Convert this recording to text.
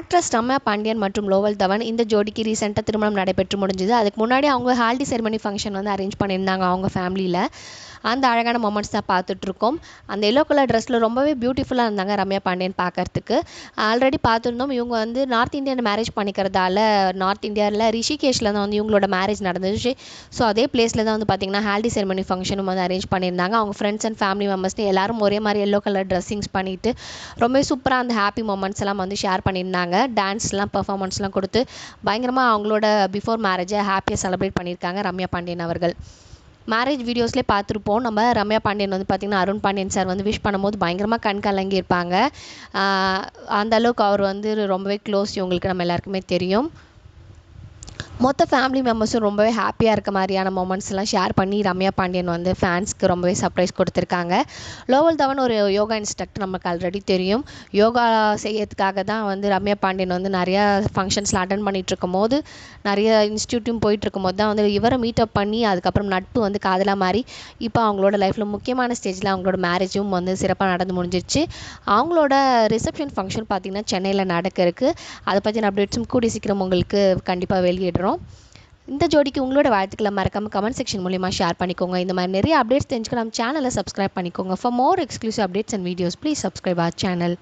Actress Ramya Pandian மற்றும் லோவல் தவன் இந்த ஜோடிக்கு ரீசெண்டாக திருமணம் நடைபெற்று முடிஞ்சுது. அதுக்கு முன்னாடி அவங்க ஹால்டி செரிமனி ஃபங்க்ஷன் வந்து அரேஞ்ச் பண்ணியிருந்தாங்க அவங்க ஃபேமிலியில் அந்த அழகான மொமெண்ட்ஸ் தான் பார்த்துட்ருக்கோம் அந்த எல்லோ கலர் ட்ரெஸ்ஸில் ரொம்பவே பியூட்டிஃபுல்லாக இருந்தாங்க ரம்யா பாண்டியன் பார்க்கறதுக்கு. ஆல்ரெடி பார்த்துருந்தோம் இவங்க வந்து நார்த் இந்தியன் மேரேஜ் பண்ணிக்கிறதால நார்த் இந்தியாவில் ரிஷிகேஷில் தான் வந்து இவங்களோட மேரேஜ் நடந்துச்சு. ஸோ அதே பிளேஸில் தான் வந்து பார்த்திங்கன்னா ஹால்டி செரிமனி ஃபங்க்ஷனும் வந்து அரேஞ்ச் பண்ணியிருந்தாங்க. அவங்க ஃப்ரெண்ட்ஸ் அண்ட் ஃபேமிலி மெம்பர்ஸ்னு எல்லாரும் ஒரே மாதிரி எல்லோ கலர் ட்ரெஸ்ஸிங்ஸ் பண்ணிவிட்டு ரொம்ப சூப்பராக அந்த ஹாப்பி மூமெண்ட்ஸ் எல்லாம் வந்து ஷேர் பண்ணியிருந்தாங்க. டான்ஸ்லாம் பர்ஃபாமன்ஸ்லாம் கொடுத்து பயங்கரமாக அவங்களோட பிஃபோர் மேரேஜை ஹாப்பியாக செலிப்ரேட் பண்ணியிருக்காங்க ரம்யா பாண்டியன் அவர்கள். மேரேஜ் வீடியோஸ்லேயே பார்த்துருப்போம். நம்ம ரம்யா பாண்டியன் வந்து பார்த்திங்கன்னா அருண் பாண்டியன் சார் வந்து விஷ் பண்ணும்போது பயங்கரமாக கண் கலங்கியிருப்பாங்க அந்த அளவுக்கு அவர் வந்து ரொம்பவே க்ளோஸ் இவங்களுக்கு நம்ம எல்லாருக்குமே தெரியும். மொத்த ஃபேமிலி மெம்பர்ஸும் ரொம்பவே ஹாப்பியாக இருக்க மாதிரியான மொமெண்ட்ஸ்லாம் ஷேர் பண்ணி ரம்யா பாண்டியன் வந்து ஃபேன்ஸ்க்கு ரொம்பவே சர்ப்ரைஸ் கொடுத்துருக்காங்க. லோவல் தவன் ஒரு யோகா இன்ஸ்ட்ரக்டர் நமக்கு ஆல்ரெடி தெரியும். யோகா செய்யறதுக்காக தான் வந்து ரம்யா பாண்டியன் வந்து நிறையா ஃபங்க்ஷன்ஸில் அட்டன் பண்ணிகிட்டு இருக்கும் போது நிறைய இன்ஸ்டியூட்டும் போயிட்டு போது தான் வந்து இவரை மீட்டப் பண்ணி அதுக்கப்புறம் நட்பு வந்து காதலாக மாறி இப்போ அவங்களோட லைஃப்பில் முக்கியமான ஸ்டேஜில் அவங்களோட மேரேஜும் வந்து சிறப்பாக நடந்து முடிஞ்சிருச்சு. அவங்களோட ரிசப்ஷன் ஃபங்க்ஷன் பார்த்திங்கன்னா சென்னையில் நடக்க இருக்குது அதை பற்றின அப்டேட்ஸும் கூடி சீக்கிரம் உங்களுக்கு கண்டிப்பாக வெளியிடுறோம். இந்த ஜோடிக்கு உங்களோட வாழ்த்துக்களை மறக்காம கமெண்ட் செக்ஷன் மூலிமா ஷேர் பண்ணிக்கோங்க. இந்த மாதிரி நிறைய அப்டேட்ஸ் தெரிஞ்சுக்க நம்ம சேனலை சப்ஸ்கிரைப் பண்ணிக்கோங்க. For more exclusive updates and videos please subscribe our channel